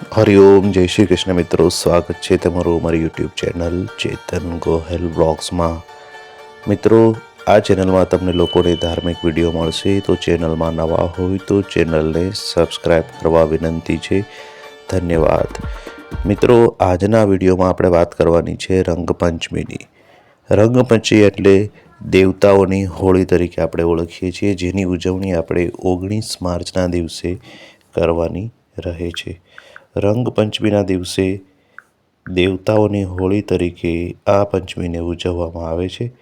હરિઓમ જય શ્રી કૃષ્ણ મિત્રો સ્વાગત છે તમારું અમારી યુટ્યુબ ચેનલ ચેતન ગોહેલ બ્લોગ્સમાં મિત્રો આ ચેનલમાં તમને લોકોને ધાર્મિક વીડિયો મળશે તો ચેનલમાં નવા હોય તો ચેનલને સબસ્ક્રાઈબ કરવા વિનંતી છે ધન્યવાદ મિત્રો આજના વિડીયોમાં આપણે વાત કરવાની છે રંગપંચમીની રંગપંચમી એટલે દેવતાઓની હોળી તરીકે આપણે ઓળખીએ છીએ, જેની ઉજવણી આપણે ઓગણીસ માર્ચના દિવસે કરવાની રહે છે. રંગપંચમીના દિવસે દેવતાઓની હોળી તરીકે આ પંચમીને ઉજવવામાં આવે છે.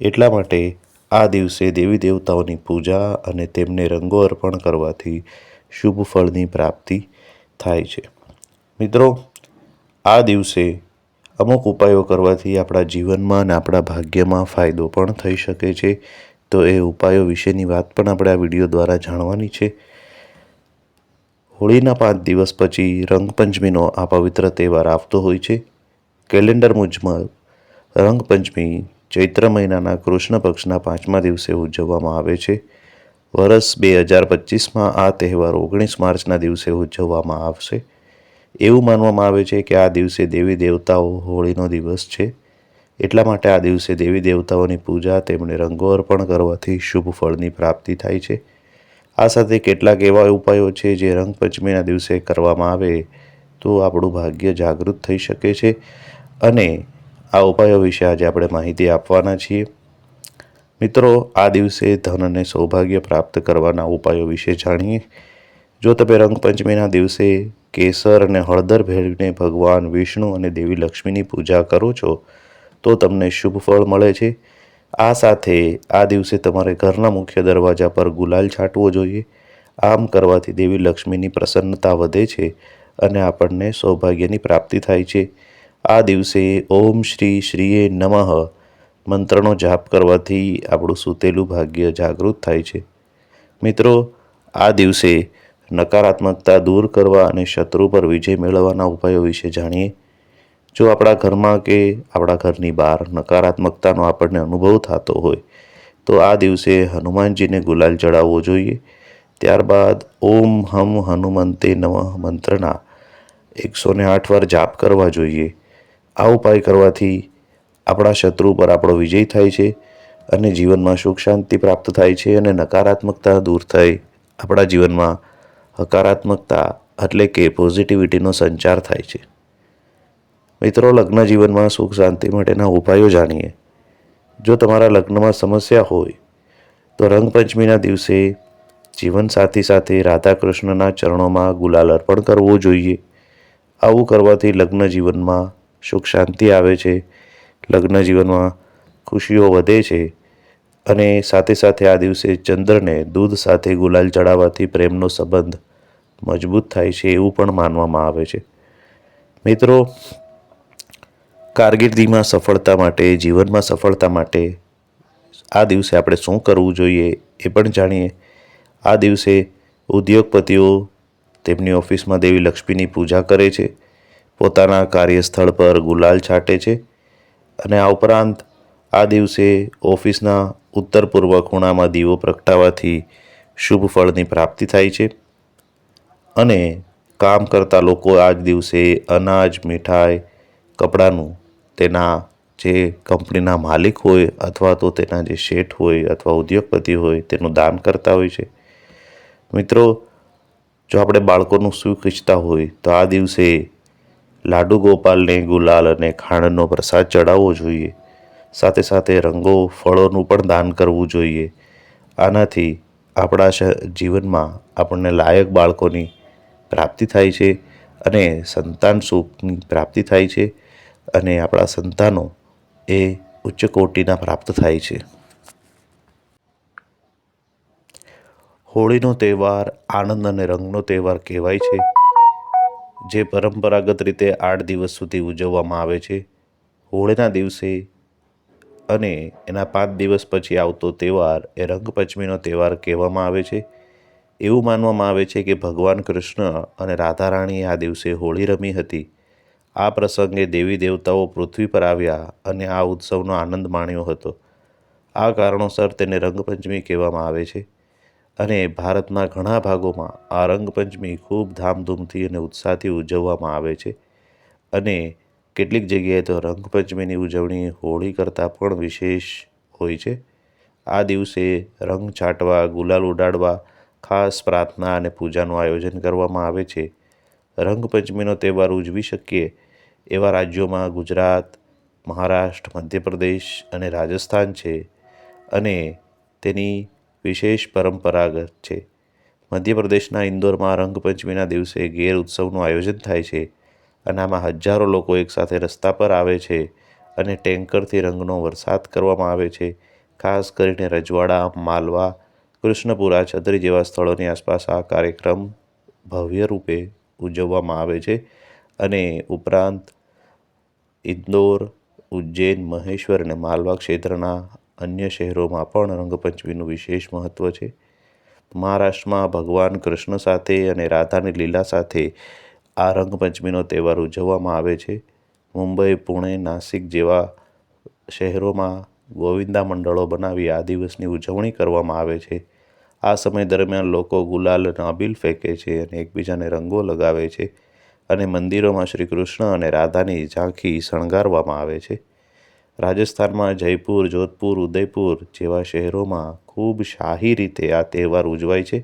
એટલા માટે આ દિવસે દેવી દેવતાઓની પૂજા અને તેમને રંગો અર્પણ કરવાથી શુભ ફળની પ્રાપ્તિ થાય છે. મિત્રો, આ દિવસે અમુક ઉપાયો કરવાથી આપણા જીવનમાં અને આપણા ભાગ્યમાં ફાયદો પણ થઈ શકે છે. તો એ ઉપાયો વિશેની વાત પણ આપણે આ વીડિયો દ્વારા જાણવાની છે. હોળીના પાંચ દિવસ પછી રંગપંચમીનો આ પવિત્ર તહેવાર આવતો હોય છે. કેલેન્ડર મુજબ રંગપંચમી ચૈત્ર મહિનાના કૃષ્ણ પક્ષના પાંચમા દિવસે ઉજવવામાં આવે છે. વર્ષ બે હજાર પચીસમાં આ તહેવાર ઓગણીસ માર્ચના દિવસે ઉજવવામાં આવશે. એવું માનવામાં આવે છે કે આ દિવસે દેવી દેવતાઓ હોળીનો દિવસ છે. એટલા માટે આ દિવસે દેવી દેવતાઓની પૂજા તેમણે રંગો અર્પણ કરવાથી શુભ ફળની પ્રાપ્તિ થાય છે. આ સાથે કેટલાક એવા ઉપાયો છે જે રંગપંચમીના દિવસે કરવામાં આવે તો આપણું ભાગ્ય જાગૃત થઈ શકે છે. અને આ ઉપાયો વિશે આજે આપણે માહિતી આપવાના છીએ. મિત્રો, આ દિવસે ધન અને સૌભાગ્ય પ્રાપ્ત કરવાના ઉપાયો વિશે જાણીએ. જો તમે રંગપંચમીના દિવસે કેસર અને હળદર ભેળવીને ભગવાન વિષ્ણુ અને દેવી લક્ષ્મીની પૂજા કરો છો, તો તમને શુભ ફળ મળે છે. આ સાથે આ દિવસે તમારે ઘરના મુખ્ય દરવાજા પર ગુલાલ છાંટવો જોઈએ. આમ કરવાથી દેવી લક્ષ્મીની પ્રસન્નતા વધે છે અને આપણને સૌભાગ્યની પ્રાપ્તિ થાય છે. આ દિવસે ઓમ શ્રી શ્રીએ નમઃ મંત્રનો જાપ કરવાથી આપણું સૂતેલું ભાગ્ય જાગૃત થાય છે. મિત્રો, આ દિવસે નકારાત્મકતા દૂર કરવા અને શત્રુ પર વિજય મેળવવાના ઉપાયો વિશે જાણીએ. જો આપણા ઘરમાં કે આપણા ઘરની બહાર નકારાત્મકતાનો આપણને અનુભવ થતો હોય, તો આ દિવસે હનુમાનજીને ગુલાલ ચડાવવો જોઈએ. ત્યારબાદ ઓમ હમ હનુમંતે નમઃ મંત્રના એકસો ને આઠ વાર જાપ કરવા જોઈએ. આ ઉપાય કરવાથી આપણા શત્રુ પર આપણો વિજય થાય છે અને જીવનમાં સુખ શાંતિ પ્રાપ્ત થાય છે અને નકારાત્મકતા દૂર થઈ આપણા જીવનમાં હકારાત્મકતા એટલે કે પોઝિટિવિટીનો સંચાર થાય છે. મિત્રો, લગ્ન જીવનમાં સુખ શાંતિ માટેના ઉપાયો જાણીએ. જો તમારા લગ્નમાં સમસ્યા હોય, તો રંગપંચમીના દિવસે જીવનસાથી સાથે રાધા કૃષ્ણના ચરણોમાં ગુલાલ અર્પણ કરવો જોઈએ. આવું કરવાથી લગ્ન જીવનમાં સુખ શાંતિ આવે છે, લગ્ન જીવનમાં ખુશીઓ વધે છે અને સાથે સાથે આ દિવસે ચંદ્રને દૂધ સાથે ગુલાલ ચડાવવાથી પ્રેમનો સંબંધ મજબૂત થાય છે એવું પણ માનવામાં આવે છે. મિત્રો કારકિર્દીમાં સફળતા માટે, જીવનમાં સફળતા માટે આ દિવસે આપણે શું કરવું જોઈએ એ પણ જાણીએ. આ દિવસે ઉદ્યોગપતિઓ તેમની ઓફિસમાં દેવી લક્ષ્મીની પૂજા કરે છે, પોતાના કાર્યસ્થળ પર ગુલાલ છાંટે છે અને આ ઉપરાંત આ દિવસે ઓફિસના ઉત્તર પૂર્વ ખૂણામાં દીવો પ્રગટાવવાથી શુભ ફળની પ્રાપ્તિ થાય છે અને કામ કરતા લોકો આ જ દિવસે અનાજ, મીઠાઈ, કપડાનું તેના જે કંપનીના માલિક હોય અથવા તો તેના જે શેઠ હોય અથવા ઉદ્યોગપતિ હોય તેનું દાન કરતા હોય છે. મિત્રો, જો આપણે બાળકોનું સુખ ઈચ્છતા હોય તો આ દિવસે લાડુ ગોપાલને ગુલાલ અને ખાંડનો પ્રસાદ ચડાવવો જોઈએ. સાથે સાથે રંગો, ફળોનું પણ દાન કરવું જોઈએ. આનાથી આપણા જીવનમાં આપણને લાયક બાળકોની પ્રાપ્તિ થાય છે અને સંતાન સુખની પ્રાપ્તિ થાય છે. અને આપણા સંતાનો એ ઉચ્ચ કોટીના પ્રાપ્ત થાય છે. હોળીનો તહેવાર આનંદ અને રંગનો તહેવાર કહેવાય છે, જે પરંપરાગત રીતે આઠ દિવસ સુધી ઉજવવામાં આવે છે. હોળીના દિવસે અને એના પાંચ દિવસ પછી આવતો તહેવાર એ રંગપંચમીનો તહેવાર કહેવામાં આવે છે. એવું માનવામાં આવે છે કે ભગવાન કૃષ્ણ અને રાધા રાણીએ આ દિવસે હોળી રમી હતી. આ પ્રસંગે દેવી દેવતાઓ પૃથ્વી પર આવ્યા અને આ ઉત્સવનો આનંદ માણ્યો હતો. આ કારણોસર તેને રંગપંચમી કહેવામાં આવે છે અને ભારતના ઘણા ભાગોમાં આ રંગપંચમી ખૂબ ધામધૂમથી અને ઉત્સાહથી ઉજવવામાં આવે છે અને કેટલીક જગ્યાએ તો રંગપંચમીની ઉજવણી હોળી કરતાં પણ વિશેષ હોય છે. આ દિવસે રંગ છાંટવા ગુલાલ ઉડાડવા, ખાસ પ્રાર્થના અને પૂજાનું આયોજન કરવામાં આવે છે. રંગપંચમીનો તહેવાર ઉજવી શકીએ એવા રાજ્યોમાં ગુજરાત, મહારાષ્ટ્ર, મધ્યપ્રદેશ અને રાજસ્થાન છે અને તેની વિશેષ પરંપરાગત છે. મધ્યપ્રદેશના ઇન્દોરમાં રંગપંચમીના દિવસે ગેર ઉત્સવનું આયોજન થાય છે અને આમાં હજારો લોકો એકસાથે રસ્તા પર આવે છે અને ટેન્કરથી રંગનો વરસાદ કરવામાં આવે છે. ખાસ કરીને રજવાડા, માલવા, કૃષ્ણપુરા, છત્રી જેવા સ્થળોની આસપાસ આ કાર્યક્રમ ભવ્ય રૂપે ઉજવવામાં આવે છે અને ઉપરાંત ઇન્દોર, ઉજ્જૈન, મહેશ્વર અને માલવા ક્ષેત્રના અન્ય શહેરોમાં પણ રંગપંચમીનું વિશેષ મહત્ત્વ છે. મહારાષ્ટ્રમાં ભગવાન કૃષ્ણ સાથે અને રાધાની લીલા સાથે આ રંગપંચમીનો તહેવાર ઉજવવામાં આવે છે. મુંબઈ, પુણે, નાસિક જેવા શહેરોમાં ગોવિંદા મંડળો બનાવી આ દિવસની ઉજવણી કરવામાં આવે છે. આ સમય દરમિયાન લોકો ગુલાલ અને ફેંકે છે અને એકબીજાને રંગો લગાવે છે. અને મંદિરોમાં શ્રી કૃષ્ણ અને રાધાની ઝાંખી શણગારવામાં આવે છે. રાજસ્થાનમાં જયપુર, જોધપુર, ઉદયપુર જેવા શહેરોમાં ખૂબ શાહી રીતે આ તહેવાર ઉજવાય છે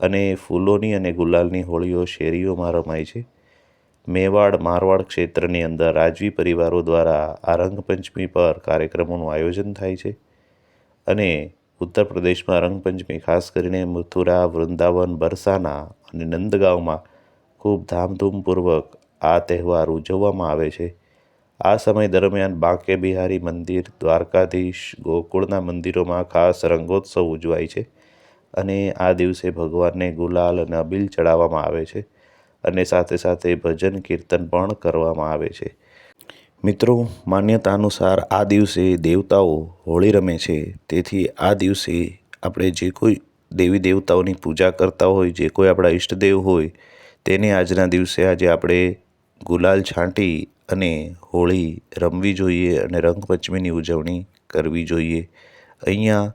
અને ફૂલોની અને ગુલાલની હોળીઓ શેરીઓમાં રમાય છે. મેવાડ, મારવાડ ક્ષેત્રની અંદર રાજવી પરિવારો દ્વારા આ રંગપંચમી પર કાર્યક્રમોનું આયોજન થાય છે અને ઉત્તર પ્રદેશમાં રંગપંચમી ખાસ કરીને મથુરા, વૃંદાવન, બરસાના અને નંદગાંવમાં ખૂબ ધામધૂમપૂર્વક આ તહેવાર ઉજવવામાં આવે છે. આ સમય દરમિયાન બાંકે બિહારી મંદિર, દ્વારકાધીશ, ગોકુળના મંદિરોમાં ખાસ રંગોત્સવ ઉજવાય છે અને આ દિવસે ભગવાનને ગુલાલ અને અબીલ ચડાવવામાં આવે છે અને સાથે સાથે ભજન કીર્તન પણ કરવામાં આવે છે. મિત્રો માન્યતા અનુસાર આ દિવસે દેવતાઓ હોળી રમે છે. તેથી આ દિવસે આપણે જે કોઈ દેવી દેવતાઓની પૂજા કરતા હોય, જે કોઈ આપણા ઈષ્ટદેવ હોય તેને આજના દિવસે આજે આપણે ગુલાલ છાંટી અને હોળી રમવી જોઈએ અને રંગપંચમીની ઉજવણી કરવી જોઈએ. અહીંયા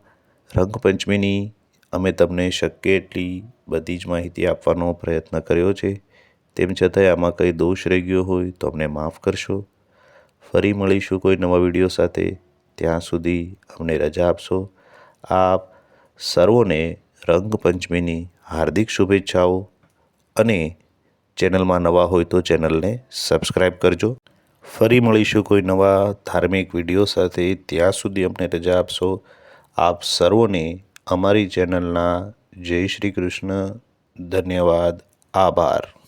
રંગપંચમીની અમે તમને શક્ય એટલી બધી જ માહિતી આપવાનો પ્રયત્ન કર્યો છે. તેમ છતાંય આમાં કંઈ દોષ રહી ગયો હોય તો અમને માફ કરશો. ફરી મળીશું કોઈ નવા વીડિયો સાથે. ત્યાં સુધી અમને રજા આપશો. આપ સર્વોને રંગપંચમીની હાર્દિક શુભેચ્છાઓ. અને ચેનલમાં નવા હોય તો ચેનલને સબસ્ક્રાઈબ કરજો. ફરી મળીશું કોઈ નવા ધાર્મિક વીડિયો સાથે. ત્યાં સુધી અમને રજા આપશો. આપ સર્વોને અમારી ચેનલના જય શ્રી કૃષ્ણ. ધન્યવાદ. આભાર.